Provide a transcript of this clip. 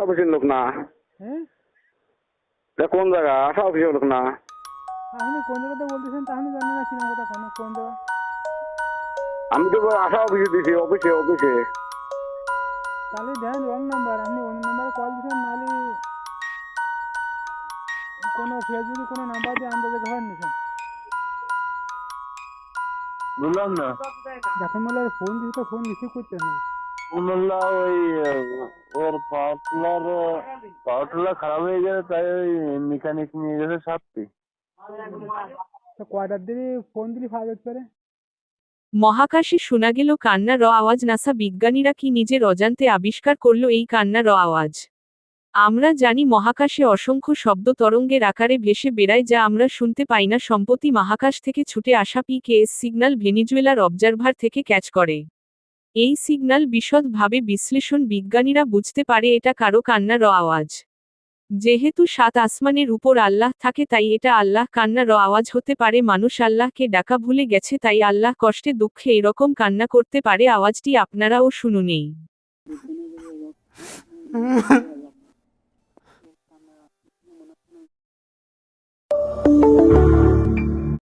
অফিসের লোক না হ্যাঁ এটা কোন জায়গা আশা অফিসের লোক না আপনি কোন জায়গাতে বলতেছেন তাহলে জানি না কিরম কথা কোন কোন জায়গা আমি তো আশা অফিসে দিছি অফিসে অফিসে তাহলে দেন রং নাম্বার আপনি অন্য নাম্বারে কল দিচ্ছেন নাহলে কোনো ফেসবুকে কোনো নাম্বার দিয়ে আন্দাজে ঘর নিছেন বুঝলাম না যখন বলে ফোন দিচ্ছে তো ফোন রিসিভ করতে না মোল্লা ওই আহ, ওর পাওয়ার টিলার পাওয়ার টিলার খারাপ হয়ে গেছে তাই ওই মেকানিক নিয়ে গেছে সাতটি। তো কয়টার দিকে ফোন দিলে পারে মহাকাশে শোনা গেল কান্না র আওয়াজ। নাসা বিজ্ঞানীরা কি নিজের অজান্তে আবিষ্কার করল এই কান্না র আওয়াজ? আমরা জানি মহাকাশে অসংখ্য শব্দ তরঙ্গের আকারে ভেসে বেড়ায় যা আমরা শুনতে পাই না। সম্প্রতি মহাকাশ থেকে ছুটে আসা পিকেএস সিগন্যাল ভেনিজুয়েলার অবজারভার থেকে ক্যাচ করে। এই সিগন্যাল বিশদভাবে বিশ্লেষণ বিজ্ঞানীরা বুঝতে পারে এটা কারও কান্নার আওয়াজ যেহেতু সাত আসমানের উপর আল্লাহ থাকে তাই এটা আল্লাহ কান্নার আওয়াজ হতে পারে মানুষ আল্লাহকে ডাকা ভুলে গেছে তাই আল্লাহ কষ্টে দুঃখে এরকম কান্না করতে পারে আওয়াজটি আপনারাও শুনুনেই